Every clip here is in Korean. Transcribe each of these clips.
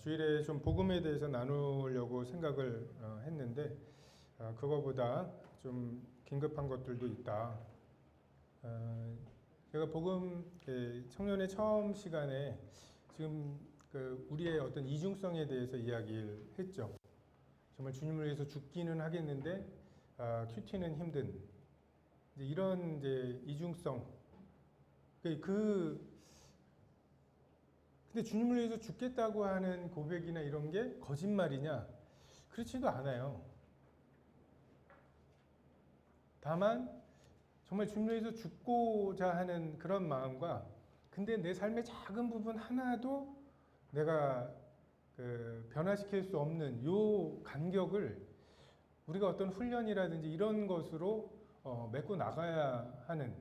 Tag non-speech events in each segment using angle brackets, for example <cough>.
주일에 좀 복음에 대해서 나누려고 생각을 어, 했는데 어, 그거보다 좀 긴급한 것들도 있다. 어, 제가 복음 예, 청년의 처음 시간에 지금 그 우리의 어떤 이중성에 대해서 이야기를 했죠. 정말 주님을 위해서 죽기는 하겠는데 아, 큐티는 힘든 이런 이제 이중성 그, 그 근데 주님을 위해서 죽겠다고 하는 고백이나 이런 게 거짓말이냐? 그렇지도 않아요. 다만 정말 주님을 위해서 죽고자 하는 그런 마음과 근데 내 삶의 작은 부분 하나도 내가 그 변화시킬 수 없는 요 간격을 우리가 어떤 훈련이라든지 이런 것으로 어, 메꿔 나가야 하는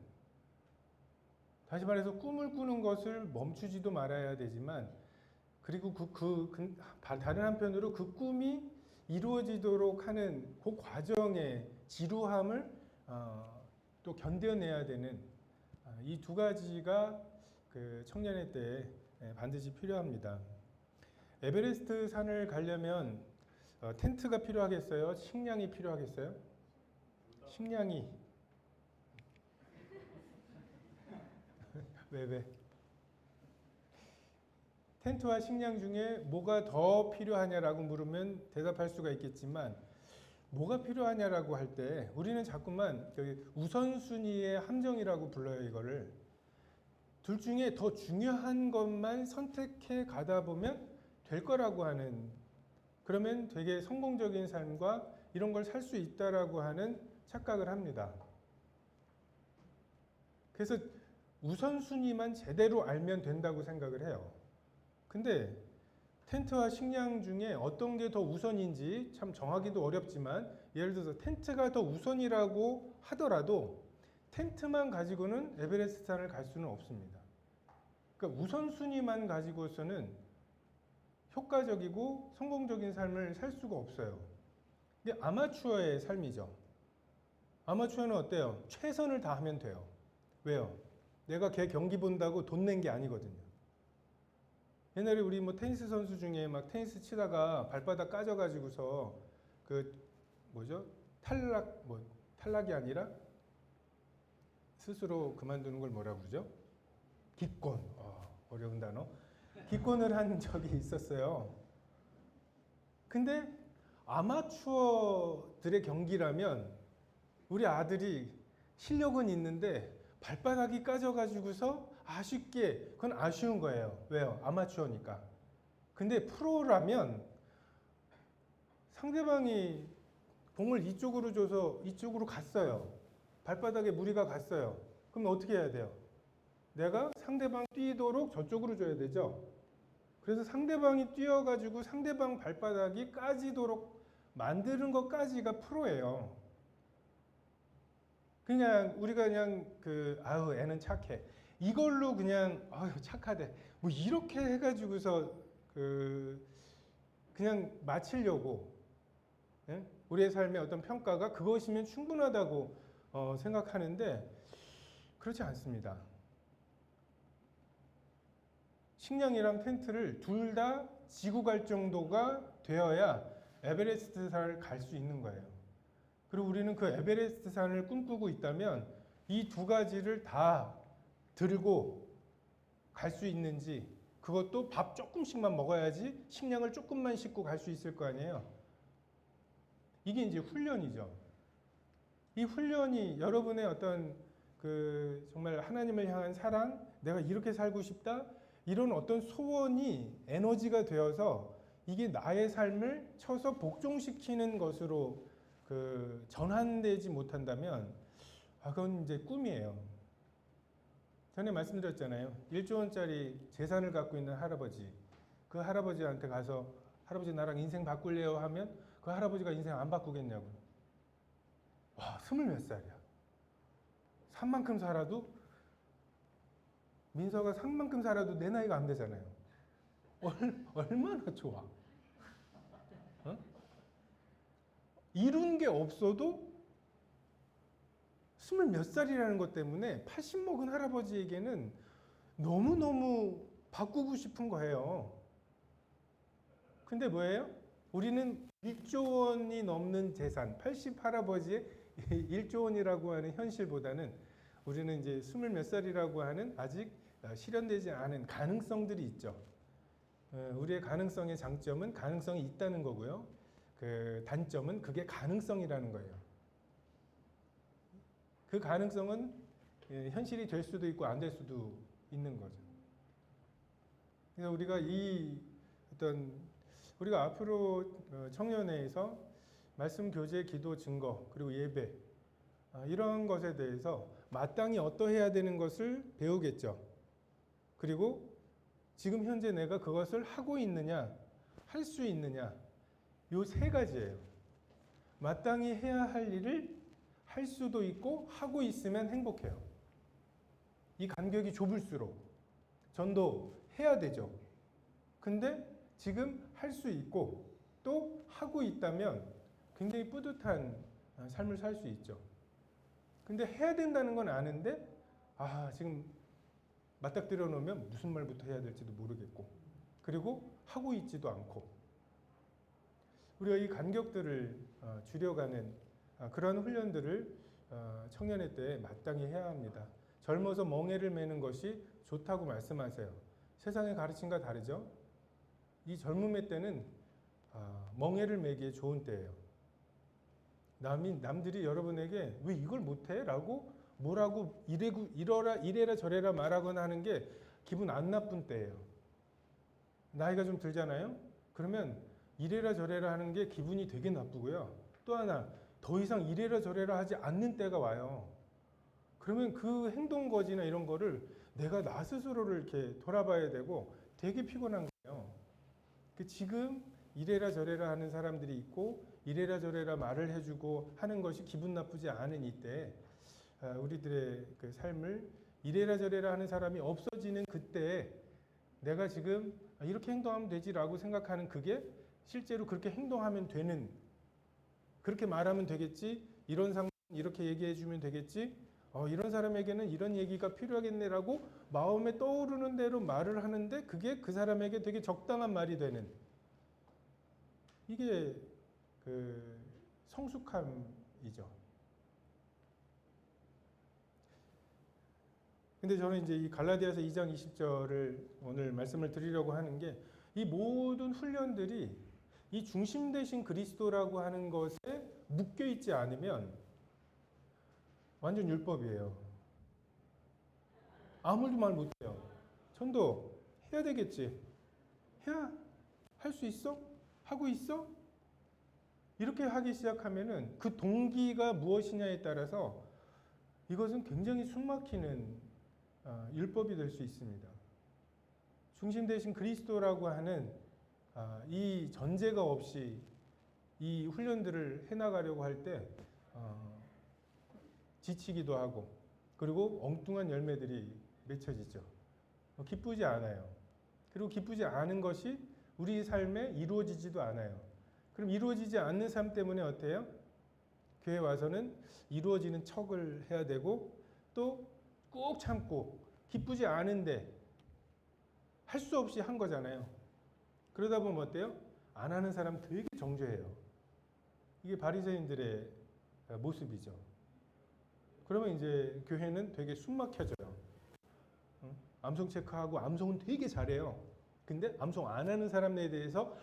다시 말해서 꿈을 꾸는 것을 멈추지도 말아야 되지만 그리고 그, 그, 그 다른 한편으로 그 꿈이 이루어지도록 하는 그 과정의 지루함을 어, 또 견뎌내야 되는 아, 이두 가지가 그 청년의 때 예, 반드시 필요합니다. 에베레스트 산을 가려면 어, 텐트가 필요하겠어요? 식량이 필요하겠어요? 식량이 왜 왜? 텐트와 식량 중에 뭐가 더 필요하냐라고 물으면 대답할 수가 있겠지만 뭐가 필요하냐라고 할 때 우리는 자꾸만 그 우선순위의 함정이라고 불러요 이거를 둘 중에 더 중요한 것만 선택해 가다 보면 될 거라고 하는 그러면 되게 성공적인 삶과 이런 걸 살 수 있다라고 하는 착각을 합니다. 그래서 우선순위만 제대로 알면 된다고 생각을 해요. 근데 텐트와 식량 중에 어떤 게 더 우선인지 참 정하기도 어렵지만 예를 들어서 텐트가 더 우선이라고 하더라도 텐트만 가지고는 에베레스트 산을 갈 수는 없습니다. 그러니까 우선순위만 가지고서는 효과적이고 성공적인 삶을 살 수가 없어요. 이게 아마추어의 삶이죠. 아마추어는 어때요? 최선을 다하면 돼요. 왜요? 내가 걔 경기 본다고 돈 낸 게 아니거든요. 옛날에 우리 뭐 테니스 선수 중에 막 테니스 치다가 발바닥 까져가지고서 그 뭐죠 탈락 뭐 탈락이 아니라 스스로 그만두는 걸 뭐라 그러죠? 기권 어, 어려운 단어 기권을 한 <laughs> 적이 있었어요. 근데 아마추어들의 경기라면 우리 아들이 실력은 있는데 발바닥이 까져가지고서 아쉽게 그건 아쉬운 거예요. 왜요? 아마추어니까. 근데 프로라면 상대방이 공을 이쪽으로 줘서 이쪽으로 갔어요. 발바닥에 무리가 갔어요. 그럼 어떻게 해야 돼요? 내가 상대방 뛰도록 저쪽으로 줘야 되죠. 그래서 상대방이 뛰어가지고 상대방 발바닥이 까지도록 만드는 것까지가 프로예요. 그냥 우리가 그냥 그 아유 애는 착해 이걸로 그냥 아유 착하대 뭐 이렇게 해가지고서 그 그냥 마치려고 예? 우리의 삶의 어떤 평가가 그것이면 충분하다고 어, 생각하는데 그렇지 않습니다. 식량이랑 텐트를 둘 다 지고 갈 정도가 되어야 에베레스트 산을 갈수 있는 거예요. 그리고 우리는 그 에베레스트 산을 꿈꾸고 있다면 이 두 가지를 다 들고 갈 수 있는지 그것도 밥 조금씩만 먹어야지 식량을 조금만 싣고 갈 수 있을 거 아니에요. 이게 이제 훈련이죠. 이 훈련이 여러분의 어떤 그 정말 하나님을 향한 사랑, 내가 이렇게 살고 싶다 이런 어떤 소원이 에너지가 되어서 이게 나의 삶을 쳐서 복종시키는 것으로 그 전환되지 못한다면 아 그건 이제 꿈이에요. 전에 말씀드렸잖아요. 1조 원짜리 재산을 갖고 있는 할아버지. 그 할아버지한테 가서 할아버지 나랑 인생 바꿀래요 하면 그 할아버지가 인생 안 바꾸겠냐고. 와, 스물 몇 살이야. 산만큼 살아도 민서가 산만큼 살아도 내 나이가 안 되잖아요. 얼, 얼마나 좋아. 어? 이룬 게 없어도 스물 몇 살이라는 것 때문에 80 먹은 할아버지에게는 너무너무 바꾸고 싶은 거예요. 근데 뭐예요? 우리는 1조 원이 넘는 재산, 80 할아버지의 <laughs> 1조 원이라고 하는 현실보다는 우리는 이제 스물 몇 살이라고 하는 아직 어, 실현되지 않은 가능성들이 있죠. 어, 우리의 가능성의 장점은 가능성이 있다는 거고요. 그 단점은 그게 가능성이라는 거예요. 그 가능성은 예, 현실이 될 수도 있고 안 될 수도 있는 거죠. 그래서 우리가 이 어떤 우리가 앞으로 어, 청년회에서 말씀 교제, 기도, 증거 그리고 예배 아, 이런 것에 대해서 마땅히 어떠해야 되는 것을 배우겠죠. 그리고 지금 현재 내가 그것을 하고 있느냐, 할 수 있느냐, 요 세 가지예요. 마땅히 해야 할 일을 할 수도 있고 하고 있으면 행복해요. 이 간격이 좁을수록 전도 해야 되죠. 근데 지금 할 수 있고 또 하고 있다면 굉장히 뿌듯한 아, 삶을 살 수 있죠. 근데 해야 된다는 건 아는데 아 지금 맞닥뜨려 놓으면 무슨 말부터 해야 될지도 모르겠고 그리고 하고 있지도 않고 우리가 이 간격들을 어, 줄여가는 아, 그런 훈련들을 어, 청년회 때 마땅히 해야 합니다. 젊어서 멍해를 매는 것이 좋다고 말씀하세요. 세상의 가르침과 다르죠? 이 젊음의 때는 아, 멍해를 매기에 좋은 때예요. 남이 남들이 여러분에게 왜 이걸 못해? 라고 뭐라고 이래고 이러라 이래라 저래라 말하거나 하는 게 기분 안 나쁜 때예요. 나이가 좀 들잖아요. 그러면 이래라 저래라 하는 게 기분이 되게 나쁘고요. 또 하나 더 이상 이래라 저래라 하지 않는 때가 와요. 그러면 그 행동 거지나 이런 거를 내가 나 스스로를 이렇게 돌아봐야 되고 되게 피곤한 거예요. 그 지금 이래라 저래라 하는 사람들이 있고 이래라 저래라 말을 해주고 하는 것이 기분 나쁘지 않은 이때 아, 우리들의 그 삶을 이래라 저래라 하는 사람이 없어지는 그때 내가 지금 아, 이렇게 행동하면 되지라고 생각하는 그게 실제로 그렇게 행동하면 되는 그렇게 말하면 되겠지? 이런 상황 이렇게 얘기해 주면 되겠지? 어, 이런 사람에게는 이런 얘기가 필요하겠네라고 마음에 떠오르는 대로 말을 하는데 그게 그 사람에게 되게 적당한 말이 되는. 이게 그 성숙함이죠. 근데 저는 이제 이 갈라디아서 2장 20절을 오늘 말씀을 드리려고 하는 게 이 모든 훈련들이 이 중심 되신 그리스도라고 하는 것에 묶여 있지 않으면 완전 율법이에요. 아무도 말 못해요. 전도 해야 되겠지. 해야 할 수 있어? 하고 있어? 이렇게 하기 시작하면은 그 동기가 무엇이냐에 따라서 이것은 굉장히 숨막히는 아, 율법이 될 수 있습니다. 중심 대신 그리스도라고 하는 아, 이 전제가 없이 이 훈련들을 해나가려고 할때 어, 지치기도 하고 그리고 엉뚱한 열매들이 맺혀지죠. 어, 기쁘지 않아요. 그리고 기쁘지 않은 것이 우리 삶에 이루어지지도 않아요. 그럼 이루어지지 않는 삶 때문에 어때요? 교회 와서는 이루어지는 척을 해야 되고 또 꾹 참고 기쁘지 않은데 할 수 없이 한 거잖아요. 그러다 보면 어때요? 안 하는 사람 되게 정죄해요. 이게 바리새인들의 모습이죠. 그러면 이제 교회는 되게 숨막혀져요. 응? 암송 체크하고 암송은 되게 잘해요. 근데 암송 안 하는 사람에 대해서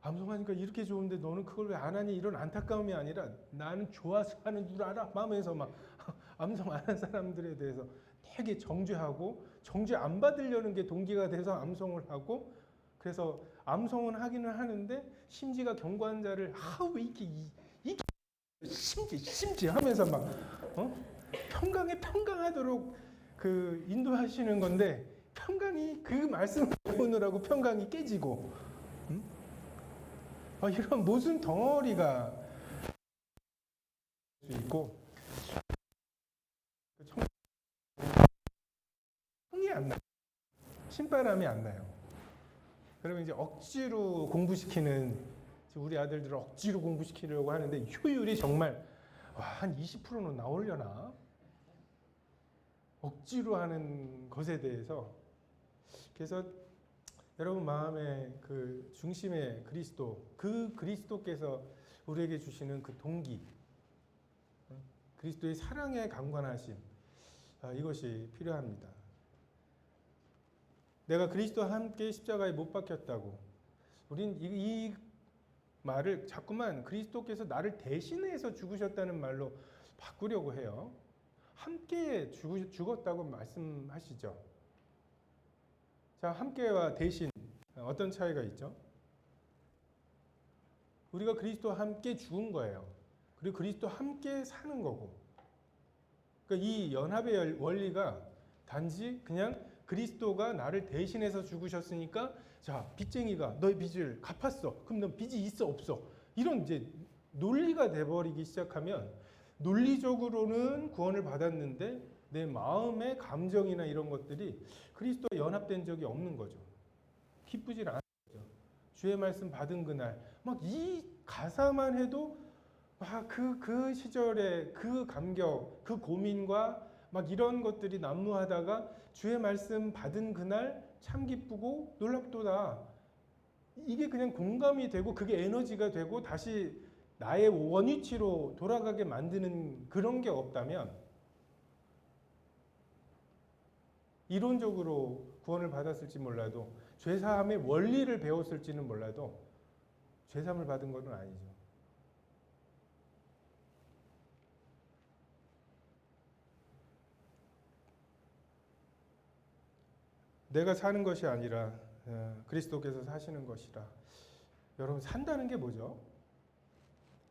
암송하니까 이렇게 좋은데 너는 그걸 왜 안 하니 이런 안타까움이 아니라 나는 좋아서 하는 줄 알아 마음에서 막 <laughs> 암송 안 한 사람들에 대해서 되게 정죄하고 정죄 안 받으려는 게 동기가 돼서 암송을 하고 그래서 암송은 하기는 하는데 심지가 경고한 자를 아왜 이렇게 이, 이렇게 심지 심지 하면서 막 어? 평강에 평강하도록 그 인도하시는 건데 평강이 그 말씀을 배우느라고 평강이 깨지고 음? 아, 이런 모순 덩어리가 수 있고 그 청- 흥이 안 나. 신바람이 안 나요. 그러면 이제 억지로 공부시키는 우리 아들들을 억지로 공부시키려고 하는데 효율이 정말 와, 한 20%는 나오려나? 억지로 하는 것에 대해서 그래서 여러분 마음의 그 중심의 그리스도 그 그리스도께서 우리에게 주시는 그 동기 어? 그리스도의 사랑에 강관하심 아, 이것이 필요합니다. 내가 그리스도와 함께 십자가에 못 박혔다고 우린 이, 이 말을 자꾸만 그리스도께서 나를 대신해서 죽으셨다는 말로 바꾸려고 해요. 함께 죽으, 죽었다고 말씀하시죠. 자, 함께와 대신 어떤 차이가 있죠? 우리가 그리스도와 함께 죽은 거예요. 그리고 그리스도와 함께 사는 거고. 그러니까 이 연합의 열- 원리가 단지 그냥 그리스도가 나를 대신해서 죽으셨으니까 자 빚쟁이가 너의 빚을 갚았어. 그럼 넌 빚이 있어 없어? 이런 이제 논리가 돼버리기 시작하면 논리적으로는 구원을 받았는데 내 마음의 감정이나 이런 것들이 그리스도와 연합된 적이 없는 거죠. 기쁘질 않은 거죠. 주의 말씀 받은 그날 막 이 가사만 해도 막그그 시절의 그 감격, 그 고민과 막 이런 것들이 난무하다가 주의 말씀 받은 그날 참 기쁘고 놀랍도다. 이게 그냥 공감이 되고 그게 에너지가 되고 다시 나의 원위치로 돌아가게 만드는 그런 게 없다면 이론적으로 구원을 받았을지 몰라도 죄사함의 원리를 배웠을지는 몰라도 죄사함을 받은 것은 아니죠. 내가 사는 것이 아니라 어, 그리스도께서 사시는 것이라. 여러분 산다는 게 뭐죠?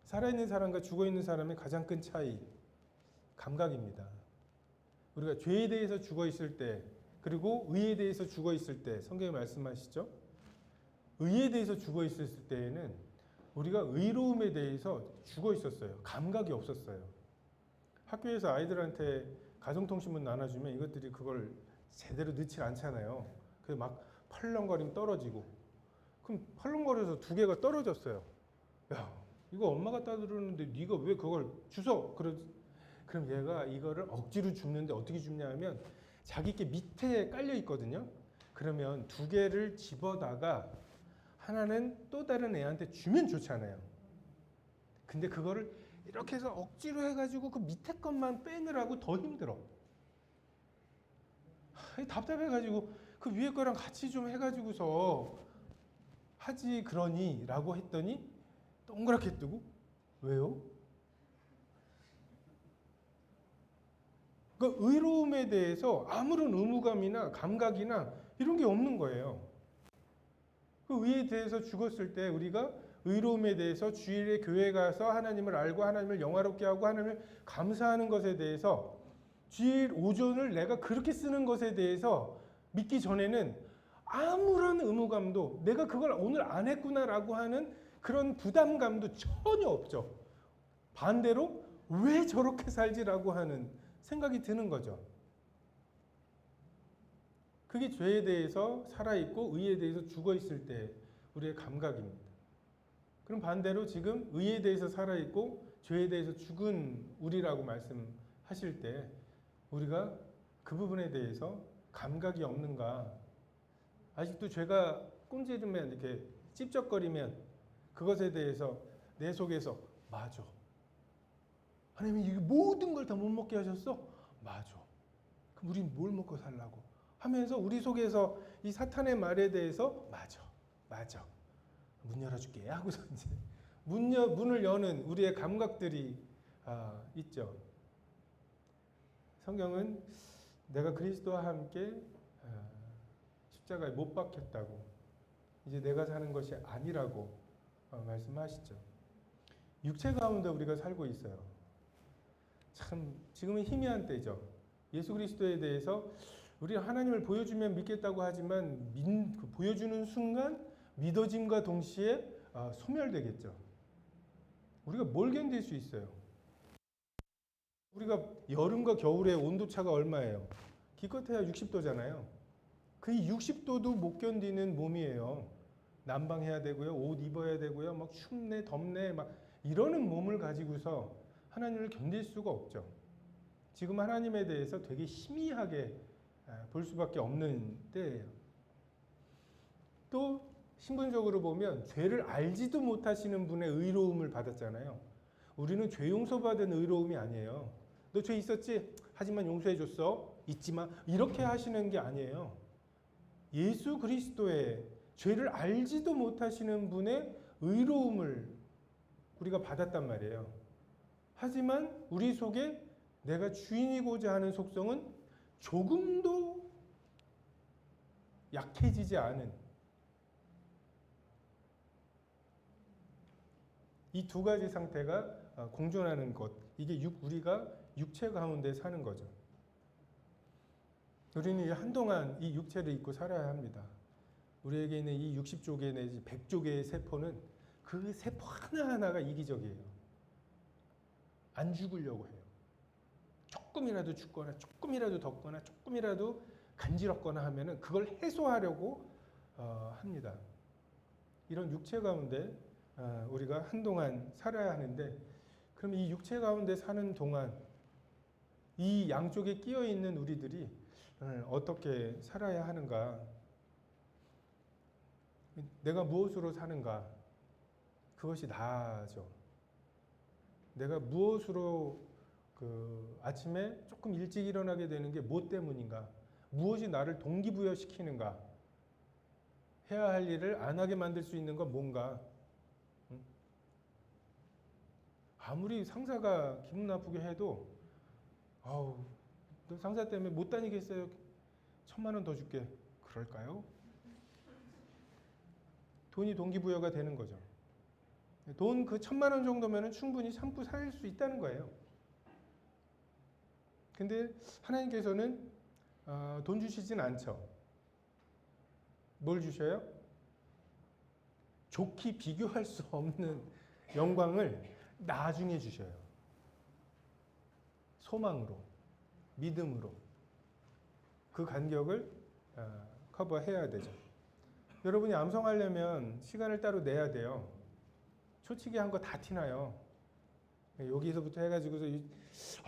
살아있는 사람과 죽어있는 사람의 가장 큰 차이 감각입니다. 우리가 죄에 대해서 죽어 있을 때 그리고 의에 대해서 죽어 있을 때 성경에 말씀하시죠. 의에 대해서 죽어 있을 때에는 우리가 의로움에 대해서 죽어 있었어요. 감각이 없었어요. 학교에서 아이들한테 가정통신문 나눠주면 이것들이 그걸 제대로 넣질 않잖아요. 그래서 막 펄렁거리면 떨어지고 그럼 펄렁거려서 두 개가 떨어졌어요. 야 이거 엄마가 따들었는데 네가 왜 그걸 주워? 그러 그럼 얘가 이거를 억지로 줍는데 어떻게 줍냐면 자기 게 밑에 깔려 있거든요. 그러면 두 개를 집어다가 하나는 또 다른 애한테 주면 좋잖아요. 근데 그거를 이렇게 해서 억지로 해가지고 그 밑에 것만 빼느라고 더 힘들어. 하, 답답해가지고 그 위에 거랑 같이 좀 해가지고서 하지 그러니 라고 했더니 동그랗게 뜨고 왜요? 그 의로움에 대해서 아무런 의무감이나 감각이나 이런 게 없는 거예요. 그 의에 대해서 죽었을 때 우리가 의로움에 대해서 주일에 교회 가서 하나님을 알고 하나님을 영화롭게 하고 하나님을 감사하는 것에 대해서 주일 오전을 내가 그렇게 쓰는 것에 대해서 믿기 전에는 아무런 의무감도 내가 그걸 오늘 안 했구나라고 하는 그런 부담감도 전혀 없죠. 반대로 왜 저렇게 살지라고 하는 생각이 드는 거죠. 그게 죄에 대해서 살아있고 의에 대해서 죽어있을 때 우리의 감각입니다. 그럼 반대로 지금 의에 대해서 살아있고 죄에 대해서 죽은 우리라고 말씀하실 때 우리가 그 부분에 대해서 감각이 없는가? 아직도 죄가 꼰지르면 이렇게 찝쩍거리면 그것에 대해서 내 속에서 맞아. 하나님이 이 모든 걸 다 못 먹게 하셨어? 맞아. 그럼 우린 뭘 먹고 살라고? 하면서 우리 속에서 이 사탄의 말에 대해서 맞아. 맞아. 문 열어줄게 하고서 이제 문 여, 문을 여는 우리의 감각들이 아, 있죠. 성경은 내가 그리스도와 함께 아, 십자가에 못 박혔다고 이제 내가 사는 것이 아니라고 어, 말씀하시죠. 육체 가운데 우리가 살고 있어요. 참 지금은 희미한 때죠. 예수 그리스도에 대해서 우리 하나님을 보여주면 믿겠다고 하지만 민, 그 보여주는 순간 믿어짐과 동시에 아, 소멸되겠죠. 우리가 뭘 견딜 수 있어요? 우리가 여름과 겨울의 온도 차가 얼마예요? 기껏해야 60도잖아요. 그 60도도 못 견디는 몸이에요. 난방해야 되고요, 옷 입어야 되고요, 막 춥네, 덥네, 막 이러는 몸을 가지고서 하나님을 견딜 수가 없죠. 지금 하나님에 대해서 되게 희미하게 아, 볼 수밖에 없는 때예요. 또 신분적으로 보면 죄를 알지도 못하시는 분의 의로움을 받았잖아요. 우리는 죄 용서받은 의로움이 아니에요. 너 죄 있었지? 하지만 용서해 줬어. 잊지 마. 이렇게 하시는 게 아니에요. 예수 그리스도의 죄를 알지도 못하시는 분의 의로움을 우리가 받았단 말이에요. 하지만 우리 속에 내가 주인이고자 하는 속성은 조금도 약해지지 않은 이 두 가지 상태가 어, 공존하는 것 이게 육, 우리가 육체 가운데 사는 거죠. 우리는 한동안 이 육체를 입고 살아야 합니다. 우리에게 있는 이 60조개 내지 100조개의 세포는 그 세포 하나하나가 이기적이에요. 안 죽으려고 해요. 조금이라도 죽거나 조금이라도 덥거나 조금이라도 간지럽거나 하면은 그걸 해소하려고 어, 합니다. 이런 육체 가운데 어, 우리가 한동안 살아야 하는데 그럼 이 육체 가운데 사는 동안 이 양쪽에 끼어 있는 우리들이 어, 어떻게 살아야 하는가? 내가 무엇으로 사는가? 그것이 나죠. 내가 무엇으로 그 아침에 조금 일찍 일어나게 되는 게 뭐 때문인가? 무엇이 나를 동기부여시키는가? 해야 할 일을 안 하게 만들 수 있는 건 뭔가? 응? 아무리 상사가 기분 나쁘게 해도 아우 너 상사 때문에 못 다니겠어요? 천만 원 더 줄게. 그럴까요? 돈이 동기부여가 되는 거죠. 돈 그 천만 원 정도면 충분히 참고 살 수 있다는 거예요. 근데 하나님께서는 어, 돈 주시진 않죠. 뭘 주셔요? 좋게 비교할 수 없는 영광을 나중에 주셔요. 소망으로, 믿음으로 그 간격을 어, 커버해야 되죠. 여러분이 암송하려면 시간을 따로 내야 돼요. 초치기 한 거 다 티나요. 여기서부터 해가지고서 이-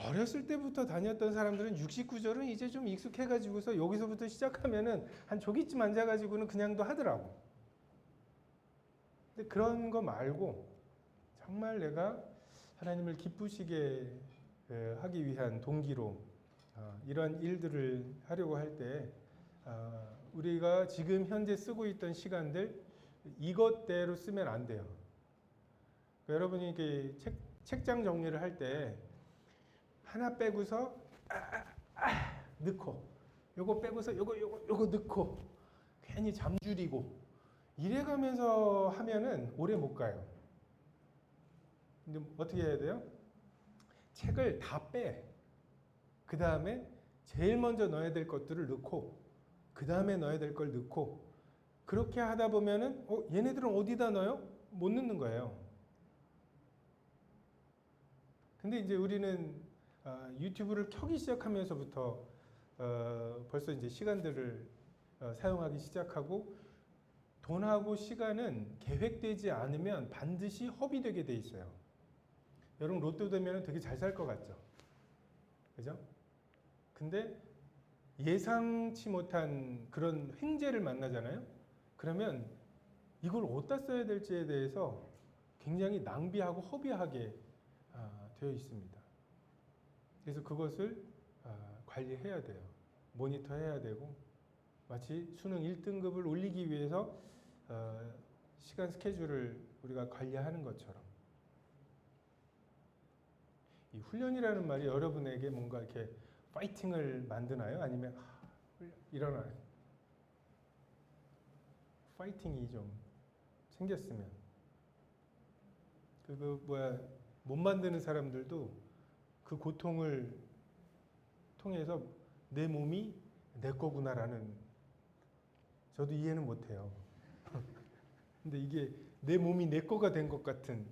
어렸을 때부터 다녔던 사람들은 69절은 이제 좀 익숙해가지고서 여기서부터 시작하면은 한 조기쯤 앉아가지고는 그냥도 하더라고. 근데 그런 거 말고 정말 내가 하나님을 기쁘시게 에, 하기 위한 동기로 어, 이러한 일들을 하려고 할때 어, 우리가 지금 현재 쓰고 있던 시간들 이것대로 쓰면 안 돼요. 그러니까 여러분이 책, 책장 정리를 할 때 하나 빼고서 아, 아, 아, 넣고 요거 빼고서 요거 요거 요거 넣고 괜히 잠줄이고 이래가면서 하면은 오래 못 가요. 근데 어떻게 해야 돼요? 책을 다 빼. 그 다음에 제일 먼저 넣어야 될 것들을 넣고 그 다음에 넣어야 될 걸 넣고 그렇게 하다 보면은 어 얘네들은 어디다 넣어요? 못 넣는 거예요. 근데 이제 우리는 어, 유튜브를 켜기 시작하면서부터 어, 벌써 이제 시간들을 어, 사용하기 시작하고 돈하고 시간은 계획되지 않으면 반드시 허비되게 돼 있어요. 여러분 로또 되면 되게 잘 살 것 같죠? 그죠? 근데 예상치 못한 그런 횡재를 만나잖아요. 그러면 이걸 어디다 써야 될지에 대해서 굉장히 낭비하고 허비하게 아, 되어 있습니다. 그래서 그것을 아, 관리해야 돼요. 모니터해야 되고 마치 수능 1등급을 올리기 위해서 어, 시간 스케줄을 우리가 관리하는 것처럼 이 훈련이라는 말이 여러분에게 뭔가 이렇게 파이팅을 만드나요? 아니면 아, 일어나요? 파이팅이 좀 생겼으면 그, 그 뭐야 못 만드는 사람들도 그 고통을 통해서 내 몸이 내 거구나라는 저도 이해는 못해요. <laughs> 근데 이게 내 몸이 내 거가 된 것 같은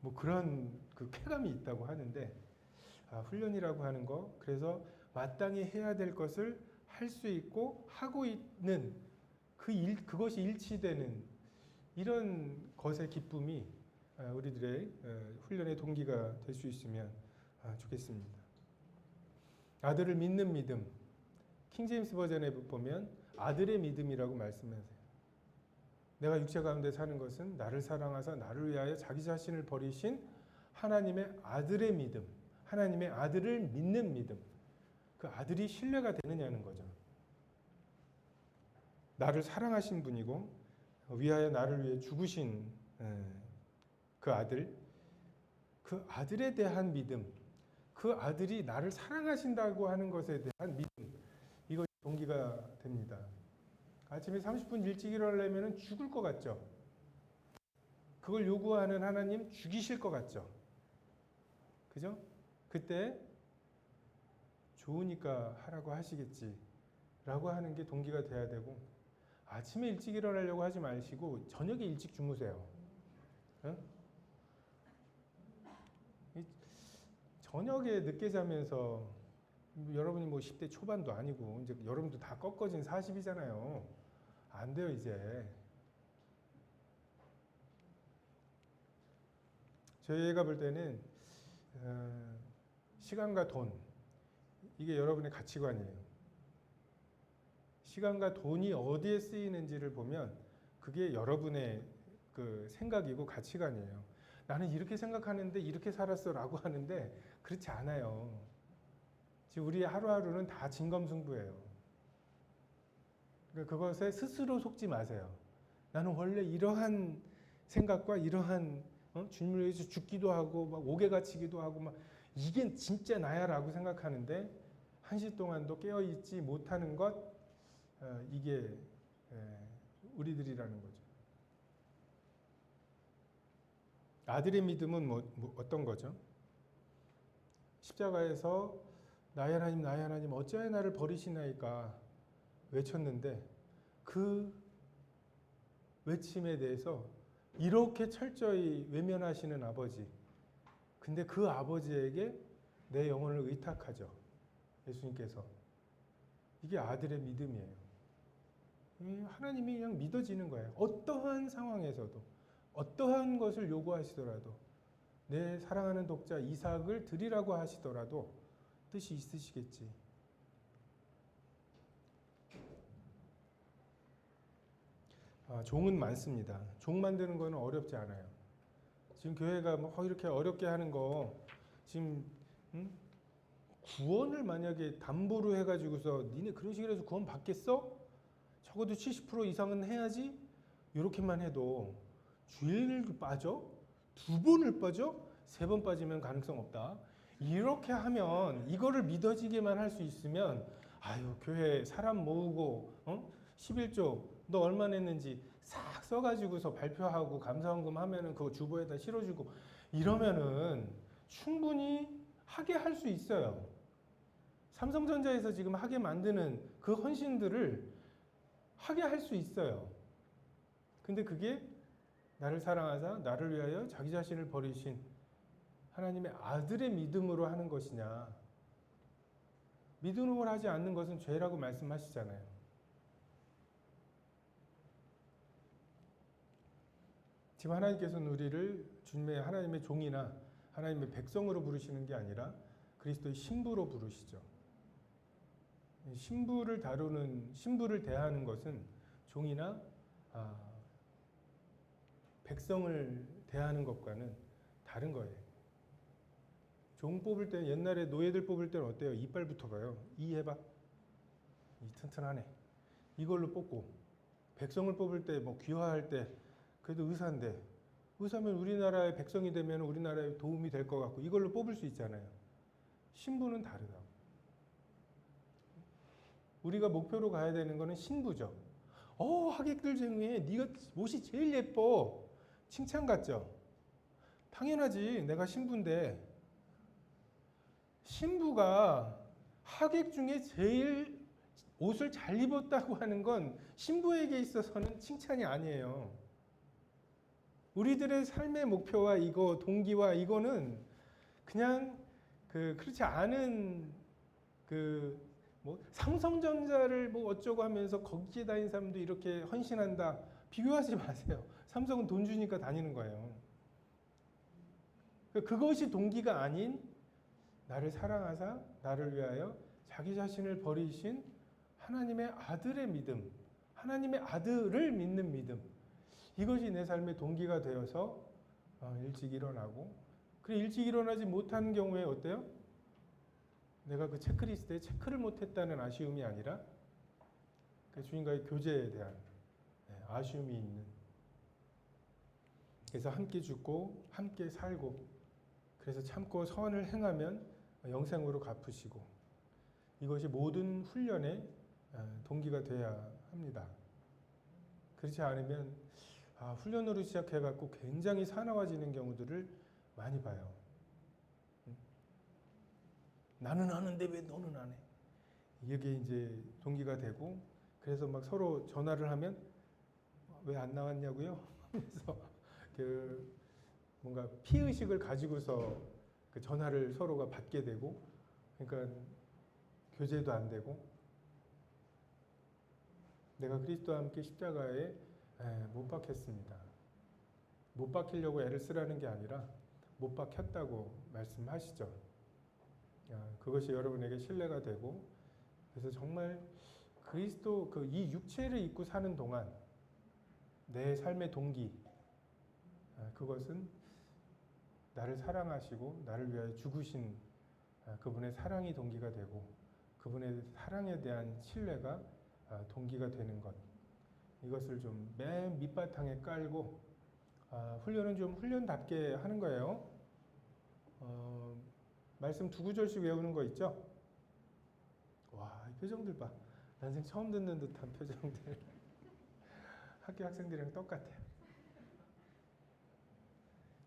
뭐 그런 그 쾌감이 있다고 하는데 아, 훈련이라고 하는 거 그래서 마땅히 해야 될 것을 할 수 있고 하고 있는 그 일, 그것이 일치되는 이런 것의 기쁨이 아, 우리들의 어, 훈련의 동기가 될 수 있으면 아, 좋겠습니다. 아들을 믿는 믿음. 킹제임스 버전에 보면 아들의 믿음이라고 말씀하세요. 내가 육체 가운데 사는 것은 나를 사랑하사 나를 위하여 자기 자신을 버리신 하나님의 아들의 믿음. 하나님의 아들을 믿는 믿음. 그 아들이 신뢰가 되느냐는 거죠. 나를 사랑하신 분이고 위하여 나를 위해 죽으신 에, 그 아들, 그 아들에 대한 믿음, 그 아들이 나를 사랑하신다고 하는 것에 대한 믿음, 이거 동기가 됩니다. 아침에 30분 일찍 일어나려면 죽을 것 같죠? 그걸 요구하는 하나님 죽이실 것 같죠? 그죠? 그때 좋으니까 하라고 하시겠지. 라고 하는 게 동기가 돼야 되고, 아침에 일찍 일어나려고 하지 마시고, 저녁에 일찍 주무세요. 응? 이 저녁에 늦게 자면서, 여러분이 뭐 10대 초반도 아니고, 이제 여러분도 다 꺾어진 40이잖아요. 안 돼요, 이제. 저희가 볼 때는, 어, 시간과 돈, 이게 여러분의 가치관이에요. 시간과 돈이 어디에 쓰이는지를 보면 그게 여러분의 그 생각이고 가치관이에요. 나는 이렇게 생각하는데 이렇게 살았어라고 하는데 그렇지 않아요. 지금 우리 하루하루는 다 진검승부예요. 그러니까 그것에 스스로 속지 마세요. 나는 원래 이러한 생각과 이러한 어? 주님을 위해서 죽기도 하고 막 옥에 갇히기도 하고 막 이게 진짜 나야라고 생각하는데 한시 동안도 깨어 있지 못하는 것 어, 이게 에, 우리들이라는 거죠. 아들의 믿음은 뭐, 뭐 어떤 거죠? 십자가에서 나의 하나님 나의 하나님 어찌하여 나를 버리시나이까 외쳤는데 그 외침에 대해서 이렇게 철저히 외면하시는 아버지 근데 그 아버지에게 내 영혼을 의탁하죠. 예수님께서. 이게 아들의 믿음이에요. 하나님이 그냥 믿어지는 거예요. 어떠한 상황에서도, 어떠한 것을 요구하시더라도, 내 사랑하는 독자 이삭을 드리라고 하시더라도 뜻이 있으시겠지. 아, 종은 많습니다. 종 만드는 거는 어렵지 않아요. 지금 교회가 뭐 이렇게 어렵게 하는 거 지금 응? 구원을 만약에 담보로 해가지고서 니네 그런 식으로 해서 구원 받겠어? 적어도 70% 이상은 해야지. 이렇게만 해도 주일을 빠져 두 번을 빠져 세 번 빠지면 가능성 없다. 이렇게 하면 이거를 믿어지게만 할 수 있으면 아유 교회 사람 모으고 어? 11조 너 얼마 냈는지 싹 써가지고서 발표하고 감사원금 하면은 그거 주보에다 실어주고 이러면은 충분히 하게 할 수 있어요. 삼성전자에서 지금 하게 만드는 그 헌신들을 하게 할 수 있어요. 근데 그게 나를 사랑하사 나를 위하여 자기 자신을 버리신 하나님의 아들의 믿음으로 하는 것이냐? 믿음으로 하지 않는 것은 죄라고 말씀하시잖아요. 지금 하나님께서는 우리를 주님의 하나님의 종이나 하나님의 백성으로 부르시는 게 아니라 그리스도의 신부로 부르시죠. 신부를 다루는 신부를 대하는 것은 종이나 아, 백성을 대하는 것과는 다른 거예요. 종 뽑을 때 옛날에 노예들 뽑을 때는 어때요? 이빨부터 봐요. 이 해봐. 이 튼튼하네. 이걸로 뽑고 백성을 뽑을 때 뭐 귀화할 때 그래도 의사인데 의사면 우리나라의 백성이 되면 우리나라에 도움이 될 것 같고 이걸로 뽑을 수 있잖아요. 신부는 다르다고. 우리가 목표로 가야 되는 거는 신부죠. 어, 하객들 중에 네가 옷이 제일 예뻐. 칭찬 같죠? 당연하지. 내가 신부인데. 신부가 하객 중에 제일 옷을 잘 입었다고 하는 건 신부에게 있어서는 칭찬이 아니에요. 우리들의 삶의 목표와 이거 동기와 이거는 그냥 그 그렇지 않은 그 뭐 삼성전자를 뭐 어쩌고 하면서 거기에 다니는 사람도 이렇게 헌신한다 비교하지 마세요. 삼성은 돈 주니까 다니는 거예요. 그 그것이 동기가 아닌 나를 사랑하사 나를 위하여 자기 자신을 버리신 하나님의 아들의 믿음, 하나님의 아들을 믿는 믿음. 이것이 내 삶의 동기가 되어서 어, 일찍 일어나고 그래 일찍 일어나지 못하는 경우에 어때요? 내가 그 체크리스트에 체크를 못했다는 아쉬움이 아니라 그 주님과의 교제에 대한 네, 아쉬움이 있는 그래서 함께 죽고 함께 살고 그래서 참고 선을 행하면 영생으로 갚으시고 이것이 모든 훈련의 어, 동기가 돼야 합니다. 그렇지 않으면 아, 훈련으로 시작해갖고 굉장히 사나워지는 경우들을 많이 봐요. 응? 나는 하는데 왜 너는 안 해? 이게 이제 동기가 되고 그래서 막 서로 전화를 하면 왜 안 나왔냐고요? <laughs> 그래서 그 뭔가 피의식을 가지고서 그 전화를 서로가 받게 되고 그러니까 교제도 안 되고 내가 그리스도와 함께 십자가에 에, 못 박혔습니다. 못 박히려고 애를 쓰라는 게 아니라 못 박혔다고 말씀하시죠. 야, 그것이 여러분에게 신뢰가 되고 그래서 정말 그리스도 그 이 육체를 입고 사는 동안 내 삶의 동기 아, 그것은 나를 사랑하시고 나를 위하여 죽으신 아, 그분의 사랑이 동기가 되고 그분의 사랑에 대한 신뢰가 아, 동기가 되는 것 이것을 좀 맨 밑바탕에 깔고 아, 훈련은 좀 훈련답게 하는 거예요. 어, 말씀 두 구절씩 외우는 거 있죠? 와, 이 표정들 봐. 난생 처음 듣는 듯한 표정들. <laughs> 학교 학생들이랑 똑같아요.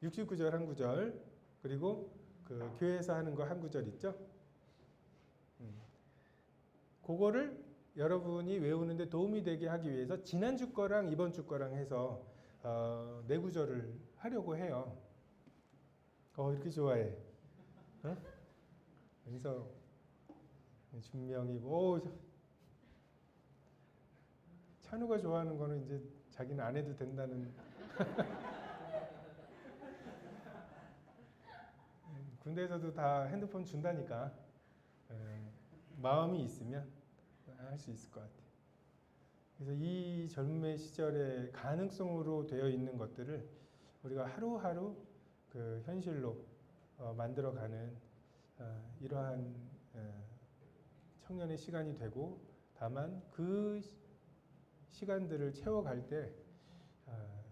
69절 한 구절 그리고 그 교회에서 하는 거 한 구절 있죠? 음. 그거를 여러분이 외우는데 도움이 되게 하기 위해서 지난주 거랑 이번 주 거랑 해서 어, 네 구절을 하려고 해요. 어 이렇게 좋아해. 어? 그래서 준명이 오 찬우가 좋아하는 거는 이제 자기는 안 해도 된다는 <laughs> 군대에서도 다 핸드폰 준다니까 에, 마음이 있으면 할 수 있을 것 같아요. 그래서 이 젊음의 시절에 가능성으로 되어 있는 것들을 우리가 하루하루 그 현실로 어, 만들어가는 어, 이러한 어, 청년의 시간이 되고 다만 그 시간들을 채워갈 때 어,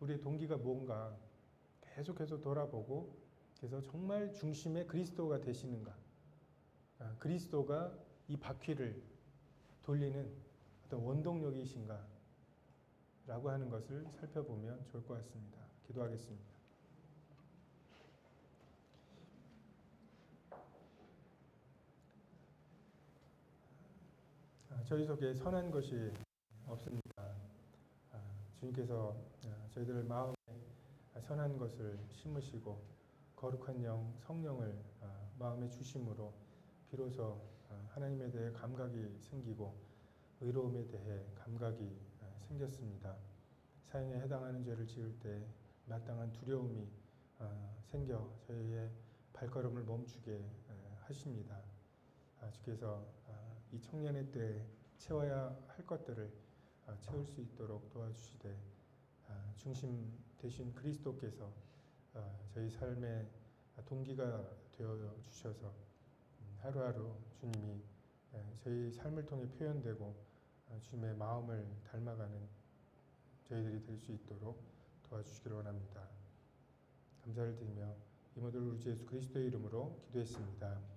우리의 동기가 뭔가 계속해서 돌아보고 그래서 정말 중심에 그리스도가 되시는가 아, 그리스도가 이 바퀴를 돌리는 어떤 원동력이신가 라고 하는 것을 살펴보면 좋을 것 같습니다. 기도하겠습니다. 아, 저희 속에 선한 것이 없습니다. 아, 주님께서 아, 저희들 마음에 선한 것을 심으시고 거룩한 영 성령을 아, 마음에 주심으로 비로소 아, 하나님에 대해 감각이 생기고 의로움에 대해 감각이 아, 생겼습니다. 사형에 해당하는 죄를 지을 때 마땅한 두려움이 아, 생겨 저희의 발걸음을 멈추게 하십니다. 주께서 이 청년의 때 채워야 할 것들을 채울 수 있도록 도와주시되 중심 되신 그리스도께서 저희 삶의 동기가 되어 주셔서 하루하루 주님이 저희 삶을 통해 표현되고 주님의 마음을 닮아가는 저희들이 될 수 있도록 도와주시기를 원합니다. 감사를 드리며 이 모든 우리 주 예수 그리스도의 이름으로 기도했습니다.